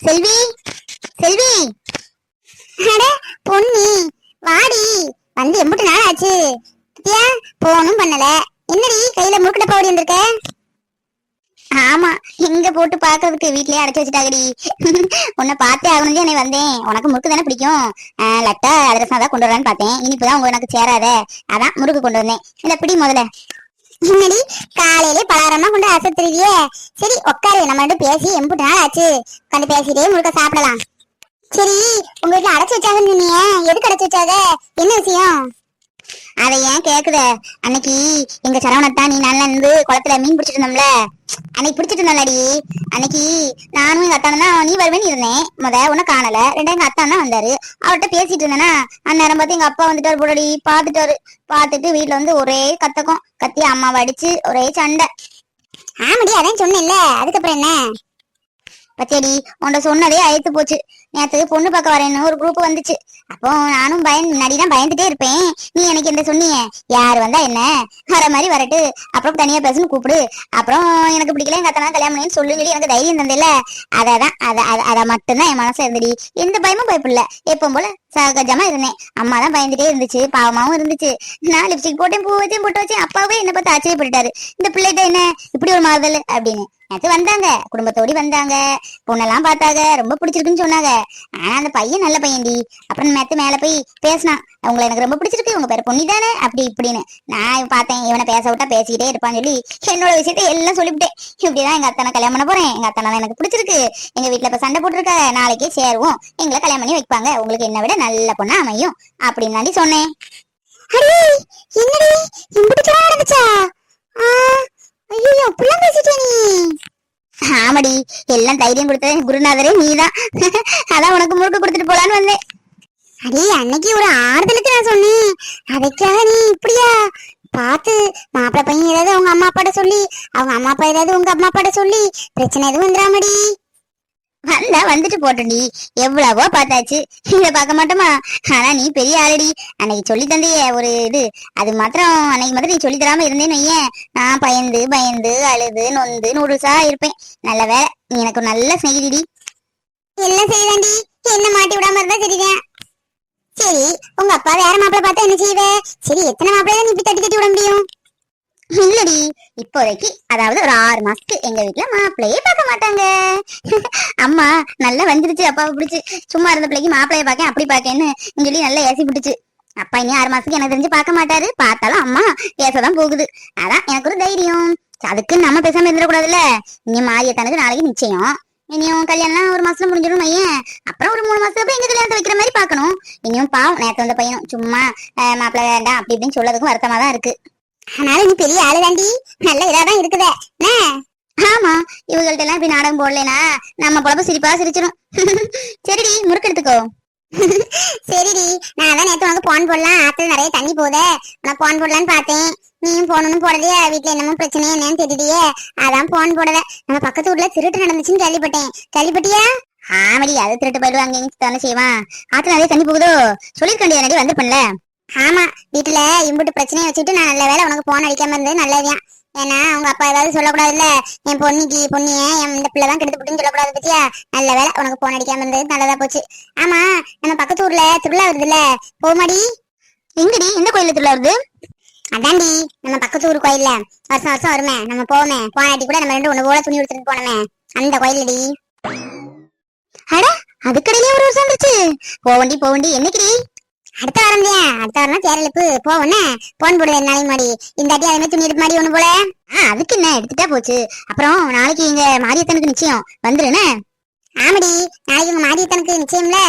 செல்வி செல்வி. அட பொன்னி வாடி. வந்து எம்புட்டு நாள் ஆச்சு பத்தியா போனும் பண்ணல. என்னடி கையில முறுக்கிட்ட பவுடி வந்திருக்க? ஆமா எங்க போட்டு பாக்குறதுக்கு வீட்லயே அடைச்சு வச்சுட்டாங்கடி. உன்னை பார்த்தே ஆகணும் என்னை வந்தேன். உனக்கு முறுக்கு தானே பிடிக்கும். ஆஹ் லட்டா அதிரசம் தான் கொண்டு வரலான்னு பார்த்தேன். இனிப்புதான் உங்க எனக்கு சேராத. அதான் முறுக்கு கொண்டு வந்தேன். இல்ல பிடி முதல்ல. என்னடி காலையிலே பலகாரமா கொண்டு அசத்துறியே சரி உட்காரு. நம்ம ரெண்டும் பேசி எம்புட்டு நாள் ஆச்சு. உட்காந்து பேசிட்டே முழுக்க சாப்பிடலாம். சரி உங்க வீட்டுல அடைச்சு வச்சாங்கன்னு சொன்னீங்க. எதுக்கு அடைச்சு வச்சாங்க? என்ன விஷயம்? அத ஏன் கேக்குத? அன்னைக்கு எங்க சரவணத்தான் நீ நல்லா இருந்து குளத்துல மீன் பிடிச்சிட்டு இருந்தோம்ல. அன்னைக்கு பிடிச்சிட்டு இருந்தாடி அன்னைக்கு நானும் எங்க அத்தானும் தான் நீ வருவேன்னு இருந்தேன் முத உன்னை காணல. ரெண்டாயிரம் எங்க அத்தான் தான் வந்தாரு. அவர்கிட்ட பேசிட்டு இருந்தேனா அந்நேரம் பார்த்து எங்க அப்பா வந்துட்டாரு போடடி பாத்துட்டாரு பாத்துட்டு வீட்டுல வந்து ஒரே கத்தக்கும் கத்தி அம்மாவை அடிச்சு ஒரே சண்டை. ஆமாடி அதான் சொன்னேன்ல. அதுக்கப்புறம் என்ன? பச்சேடி உன்ட சொன்னதே அழைத்து போச்சு. நேத்து பொண்ணு பார்க்க வரேன்னு ஒரு குரூப் வந்துச்சு. அப்போ நானும் பயன் முன்னாடி தான் பயந்துட்டே இருப்பேன். நீ எனக்கு என்ன சொன்னீங்க யார் வந்தா என்ன? வர மாதிரி வரட்டு. அப்புறம் தனியா பேசணும் கூப்பிடு. அப்புறம் எனக்கு பிடிக்கல எங்க அத்தனை கல்யாணம் பண்ணி சொல்லு சொல்லி எனக்கு தைரியம் தந்தில்ல. அதான் அத அத- அத மட்டும்தான் என் மனசுல இருந்துடி. எந்த பயமும் பயப்படல எப்பவும் போல சகஜமா இருந்தேன். அம்மா தான் பயந்துட்டே இருந்துச்சு. பாவமாவும் இருந்துச்சு. நான் லிப்ஸ்டிக் போட்டேன் பூ வச்சேன் போட்டு வச்சேன். அப்பாவே என்ன பார்த்து ஆச்சரியப்பட்டுட்டாரு. இந்த பிள்ளைகிட்ட என்ன? இப்படி ஒரு மாறுதல்? அப்படின்னு. நேத்து வந்தாங்க. குடும்பத்தோடி வந்தாங்க. பொண்ணெல்லாம் பார்த்தாங்க. ரொம்ப பிடிச்சிருக்குன்னு சொன்னாங்க. ஆனா அந்த பையன் நல்ல பையன்டி. அப்புறம் நேத்து மேல போய் பேசினான். உங்களை எனக்கு ரொம்ப பிடிச்சிருக்கு. உங்க பேர் பொண்ணி தானே? அப்படி இப்படின்னு. நான் பார்த்தேன். இவனை பேச விட்டா பேசிக்கிட்டே இருப்பான்னு சொல்லி என்னோட விஷயத்த எல்லாம் சொல்லிவிட்டேன். இப்படிதான் எங்க அத்தனை கல்யாணம் பண்ண போறேன். எங்க அத்தனை எனக்கு பிடிச்சிருக்கு. எங்க வீட்டுல இப்ப சண்டை போட்டிருக்க நாளைக்கே சேருவோம். எங்களை கல்யாணம் பண்ணி வைப்பாங்க. உங்களுக்கு என்ன விட நல்ல பொண்ணா அமையும். அப்படின்னு தாண்டி சொன்னேன். என்னடி? ஐயோ புள்ள பேசிட்டே நீ. ஆமாடி எல்லாம் தைரியம் கொடுத்தது குருநாதரே நீதான். அதான் உனக்கு முறுக்கு கொடுத்துட்டு போலான்னு வந்தேன். அடே அன்னைக்கு ஒரு ஆறுதலுக்கு நான் சொன்னேன். அதுக்காக நீ இப்படியா? பார்த்து மாப்பிள்ள பையன் ஏதாவது அவங்க அம்மா அப்பாட்ட சொல்லி அவங்க அம்மா அப்பா ஏதாவது உங்க அம்மா அப்பாட்ட சொல்லி பிரச்சனை எதுவும் வந்துடாமடி. வந்தா வந்துட்டு போட்டோண்டி எவ்வளவோ பார்த்தாச்சு. இதை பார்க்க மாட்டோமா? ஆனா நீ பெரிய ஆளடி. அன்னைக்கு சொல்லி தந்தையே ஒரு இது. அது மாத்திரம் அன்னைக்கு மாத்திரம் நீ சொல்லி தராம இருந்தேன்னு வையேன். நான் பயந்து பயந்து அழுது நொந்து நூடுல்ஸா இருப்பேன். நல்ல வேலை நீ எனக்கு நல்ல ஸ்நேகிதிடி எல்லாம் சரிதாண்டி என்ன மாட்டி விடாம இருந்தா சரிதான் சரி உங்க அப்பா வேற மாப்பிள்ள பார்த்தா என்ன செய்வே? சரி எத்தனை மாப்பிள்ளை நீ இப்படி தட்டி தட்டி விட முடியும்? இல்லடி இப்போதைக்கு அதாவது ஒரு ஆறு மாசத்துக்கு எங்க வீட்டுல மாப்பிள்ளையே பார்க்க மாட்டாங்க. அம்மா நல்லா வந்துருச்சு அப்பாவை பிடிச்சு. சும்மா இருந்த பிள்ளைக்கு மாப்பிள்ளைய பார்க்க அப்படி பார்க்கன்னு சொல்லி நல்லா ஏசி பிடிச்சு. அப்பா இனி ஆறு மாசத்துக்கு எனக்கு தெரிஞ்சு பார்க்க மாட்டாரு. பார்த்தாலும் அம்மா பேசதான் போகுது. அதான் எனக்கு ஒரு தைரியம். அதுக்கு நம்ம பேசாம இருந்துடக்கூடாதுல்ல. இனி மாரியத்தானுக்கு நாளைக்கு நிச்சயம். இனியும் கல்யாணம் ஒரு மாசத்துல முடிஞ்சிடும் ஐயன் அப்புறம் ஒரு மூணு மாசத்துக்கு அப்புறம் எங்க கல்யாணத்தை வைக்கிற மாதிரி பாக்கணும் இனியும் பாவம் நேரத்தை வந்த பையனும் சும்மா மாப்பிள்ளை வேண்டாம் அப்படி இப்படின்னு சொல்லதுக்கும் வருத்தமா தான் இருக்கு. ஆனாலும் நீ பெரிய ஆளு தாண்டி நல்ல இதாதான் இருக்குதே. ஆமா இவங்கள்ட்ட எல்லாம் இப்படி நாடகம் போடலைனா நம்ம பொழப்பு சிரிப்பா சிரிச்சிடும் சரிடி முறுக்கு எடுத்துக்கோ. சரிடி நான் அதான் நேத்து உனக்கு போன் போடலாம். ஆத்துல நிறைய தண்ணி போதே உனக்கு போன் போடலான்னு பார்த்தேன். நீயும் போனணும் போடலையே? வீட்டுல என்னமோ பிரச்சனை என்னன்னு தெரியலையே அதான் போன் போடல. நம்ம பக்கத்து ஊர்ல திருட்டு நடந்துச்சுன்னு கேள்விப்பட்டேன். கேள்விப்பட்டியா? ஆமடி அது திருட்டு போயிடுவாங்க. செய்வான். ஆத்துல நிறைய தண்ணி போகுதோ? சொல்லிருக்கண்டியா நடி வந்து பண்ணல ஆமா வீட்டுல இம்புட்டு பிரச்சனையை வச்சுட்டு நான் நல்ல வேலை உனக்கு போன் அடிக்காம இருந்தது நல்லதுதான் ஏன்னா அவங்க அப்பா ஏதாவது சொல்லக்கூடாதுல்ல? என் பொண்ணுக்கு பொண்ணிய என் இந்த பிள்ளை தான் கெடுத்து விட்டுன்னு சொல்லக்கூடாது பத்தியா? நல்ல வேலை உனக்கு போன் அடிக்காம இருந்தது நல்லதா போச்சு. ஆமா நம்ம பக்கத்து ஊர்ல திருவிழா வருதுல்ல போமாடி. எங்கடி? எந்த கோயில திருவிழா வருது? அதான்டி நம்ம பக்கத்து ஊர் கோயில்ல. வருஷம் வருஷம் வருமே நம்ம போவோமே. போனாட்டி கூட நம்ம ரெண்டு ஒண்ணு போல துணி எடுத்துட்டு போனோமே. அந்த கோயிலடி. அட அதுக்கடையிலே ஒரு வருஷம் வந்துருச்சு. போவண்டி போவண்டி என்னைக்குடி? அடுத்த வாரம் தான் அடுத்த வாரம் சேரலுக்கு போவோன்னே போன் போடுது நாளைக்கு மாடி இந்த அடி அதே மாதிரி துணி எடுப்பு மாதிரி ஒண்ணு போல. ஆ அதுக்கு என்ன? எடுத்துட்டா போச்சு. அப்புறம் நாளைக்கு இங்க மாரியத்தனுக்கு நிச்சயம். வந்துருன்னு ஆமடி. நாளைக்கு உங்க மாரியத்தனுக்கு நிச்சயம்ல.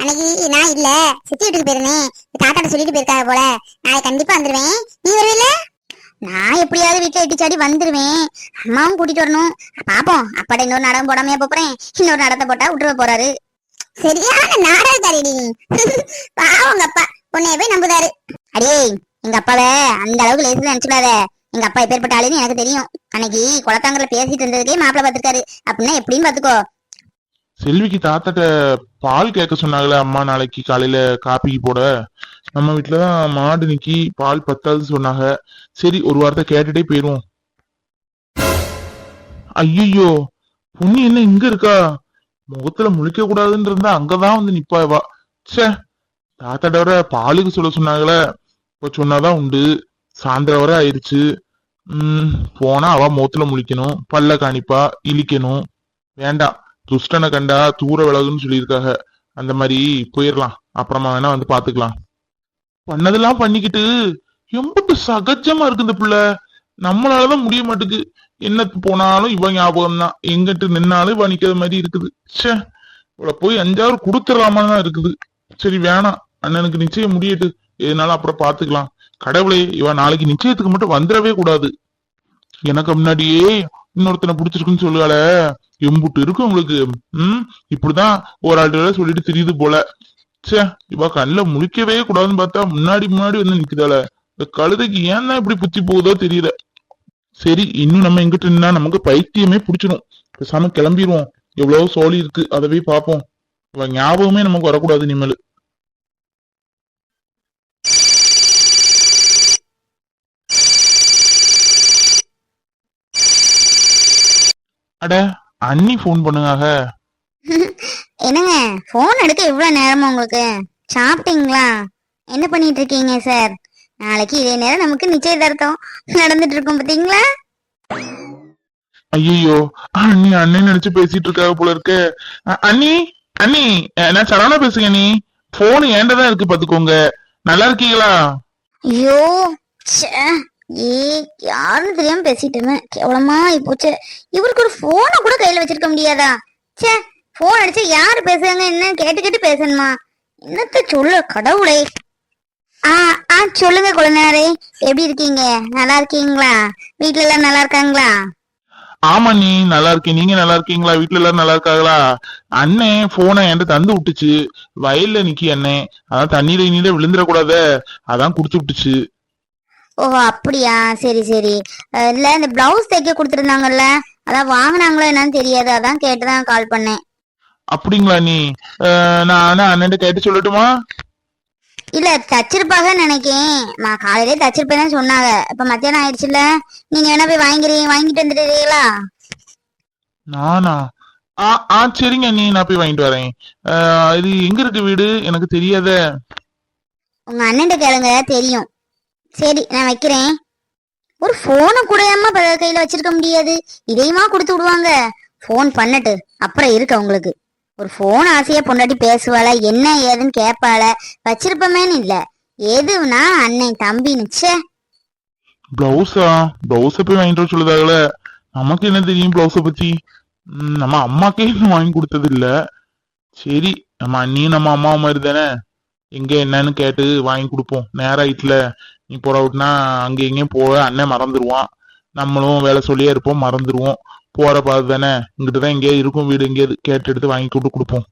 அன்னைக்கு நான் இல்ல. சித்தி வீட்டுக்கு போயிருந்தேன் தாத்தாட்ட சொல்லிட்டு போயிருக்காங்க போல. நாளைக்கு கண்டிப்பா வந்துருவேன். நீ வருவில்ல? நான் எப்படியாவது வீட்டுல இட்டிச்சாடி வந்துருவேன். அம்மாவும் கூட்டிட்டு வரணும். பாப்போம். அப்பாட இன்னொரு நாடகம் போடாமையா போறேன். இன்னொரு நாடகத்தை போட்டா விட்டுருவ போறாரு. சரியான நாடகக்காரிடி பாவம் உங்க அப்பா. உன்னைய போய் நம்புதாரு. அடியே எங்க அப்பாவை அந்த அளவுக்கு லேசில நினைச்சுடாத எங்க அப்பா எப்பேற்பட்ட ஆளுன்னு எனக்கு தெரியும். அன்னைக்கு குளத்தாங்கல பேசிட்டு இருந்ததுக்கே மாப்பிள்ள பாத்துருக்காரு அப்படின்னா எப்படின்னு பாத்துக்கோ செல்விக்கு தாத்தாட்ட பால் கேட்க சொன்னாங்களே அம்மா நாளைக்கு காலையில காப்பிக்கு போட. நம்ம வீட்டுலதான் மாடு நிக்கி பால் பத்தாது சொன்னாங்க. சரி ஒரு வாரத்தை கேட்டுட்டே போயிருவோம். ஐயோ பொண்ணு என்ன இங்க இருக்கா? முகத்துல முழிக்க கூடாதுன்னு இருந்தா அங்கதான் வந்து நிப்பா இவா ச்சே தாத்தாட்ட வர பாலுக்கு சொல்ல சொன்னாங்களே இப்ப சொன்னாதான் உண்டு. சாயந்தரம் வர ஆயிடுச்சு. உம் போனா அவ முகத்துல முழிக்கணும் பல்ல காணிப்பா இழிக்கணும். வேண்டாம் துஷ்டனை கண்டா தூர விலகுன்னு சொல்லியிருக்காங்க. அந்த மாதிரி போயிடலாம் அப்புறமா வேணா வந்து பாத்துக்கலாம். பண்ணதெல்லாம் பண்ணிக்கிட்டு எம்பிட்டு சகஜமா இருக்கு இந்த பிள்ளை. நம்மளாலதான் முடிய மாட்டேங்குது என்ன போனாலும் இவ ஞாபகம் தான் எங்கிட்டு நின்னாலும் இவ நிக்கிற மாதிரி இருக்குது. ச்சே இவள போய் அஞ்சாறு கொடுத்துடலாமான்னு தான் இருக்குது. சரி வேணாம். அண்ணனுக்கு நிச்சயம் முடியட்டு. எதுனாலும் அப்புறம் பாத்துக்கலாம் கடவுளே இவ நாளைக்கு நிச்சயத்துக்கு மட்டும் வந்துடவே கூடாது. எனக்கு முன்னாடியே இன்னொருத்தனை பிடிச்சிருக்குன்னு சொல்லுவாள. எம்புட்டு இருக்கு உங்களுக்கு. உம் இப்படிதான் ஒரு ஆள்கிட்ட சொல்லிட்டு தெரியுது போல. ச்சே இவ கண்ணுல முழிக்கவே கூடாதுன்னு பார்த்தா முன்னாடி முன்னாடி வந்து நிக்குதால இந்த கழுதைக்கு ஏன் தான் இப்படி புத்தி போகுதோ தெரியல. சரி இன்னும் நம்ம எங்கிட்ட நின்னா நமக்கு பைத்தியமே பிடிச்சிடும் பேசாம கிளம்பிடுவோம் எவ்வளவு சோழி இருக்கு அதை போய் பார்ப்போம். இவ ஞாபகமே நமக்கு வரக்கூடாது நிம்மல் அட அண்ணி ஃபோன் பண்ணுங்க என்னங்க போன் எடுக்க இவ்வளவு நேரமா உங்களுக்கு? சாப்பிட்டீங்களா? என்ன பண்ணிட்டு இருக்கீங்க சார் நாளைக்கு இதே நேரம் நமக்கு நிச்சயதார்த்தம் நடந்துட்டு இருக்கும் பாத்தீங்களா? ஐயோ அண்ணி அண்ணன் நினைச்சு பேசிட்டு இருக்காங்க போல இருக்கு. அண்ணி அண்ணி நான் சரவணா பேசுங்க அண்ணி. போன் ஏண்டதான் இருக்கு பாத்துக்கோங்க. நல்லா இருக்கீங்களா? ஐயோ ச்சே. ஏ யாருன்னு தெரியாம பேசிட்டு இருந்தேன். கேவலமா போச்சு. இவருக்கு ஒரு போனை கூட கையில வச்சிருக்க முடியாதா? ச்சே போன் அடிச்சு யாரு பேசுறாங்க? என்ன கேட்டு கேட்டு பேசணுமா? என்னத்த சொல்ல கடவுளே. ஆ ஆ சொல்லுங்க குழந்தையாரே. எப்படி இருக்கீங்க? நல்லா இருக்கீங்களா? வீட்ல எல்லாம் நல்லா இருக்காங்களா? ஆமா நீ நல்லா இருக்கேன் நீங்க நல்லா இருக்கீங்களா? வீட்டுல எல்லாரும் நல்லா இருக்காங்களா? அண்ணன் போனை என்கிட்ட தந்து விட்டுச்சு. வயல்ல நிக்கி அண்ணன் அதான் தண்ணீர நீல விழுந்துடக்கூடாத. அதான் குடுத்து விட்டுச்சு. ஓ அப்படியா? சரி சரி. இல்ல இந்த பிளவுஸ் தைக்க கொடுத்துருந்தாங்கல்ல. அதான் வாங்குனாங்களோ என்னன்னு தெரியாது. அதான் கேட்டுதான் கால் பண்ணேன். அப்படிங்களா நீ? நான் அண்ணன் கேட்டு சொல்லட்டுமா? இல்ல தச்சிருப்பாக நினைக்கேன். நான் காலையிலே தச்சிருப்பேன்னு சொன்னாங்க. இப்ப மத்தியானம் ஆயிடுச்சுல்ல. நீங்க வேணா போய் வாங்கிறீங்க வாங்கிட்டு வந்துடுறீங்களா? நானா? ஆ ஆ சரிங்க நீ நான் போய் வாங்கிட்டு வரேன். இது எங்க இருக்கு வீடு? எனக்கு தெரியாதே. உங்க அண்ணன்ட்ட கேளுங்க தெரியும். சரி நான் வைக்கிறேன். ஒரு போனை கூட கையில வச்சிருக்க முடியாது? இதையுமா கொடுத்து விடுவாங்க? ஃபோன் பண்ணட்டு அப்புறம் இருக்கு உங்களுக்கு ஒரு ஃபோன் ஆசையா பொண்டாட்டி பேசுவாள? என்ன ஏதுன்னு கேட்பாள வச்சிருப்பமேன்னு இல்ல. எதுனா அண்ணன் தம்பி நிச்சே பிளவுஸா பிளவுஸ் போய் வாங்கிட்டு வர சொல்லுதாங்களே நமக்கு என்ன தெரியும் பிளவுஸ பத்தி? நம்ம அம்மாக்கே இன்னும் வாங்கி கொடுத்தது இல்ல சரி நம்ம அண்ணியும் நம்ம அம்மா மாதிரி தானே? எங்க என்னன்னு கேட்டு வாங்கி கொடுப்போம். நேராயிட்டுல நீ போற விட்டுனா அங்க எங்கேயும் போக. அண்ணன் மறந்துடுவான் நம்மளும் வேலை சொல்லியே இருப்போம். மறந்துடுவோம் போற பாது தானே இங்கிட்டு தான் இருக்கும் வீடு எங்கேயாவது கேட்டு எடுத்து வாங்கி கொண்டு கொடுப்போம்.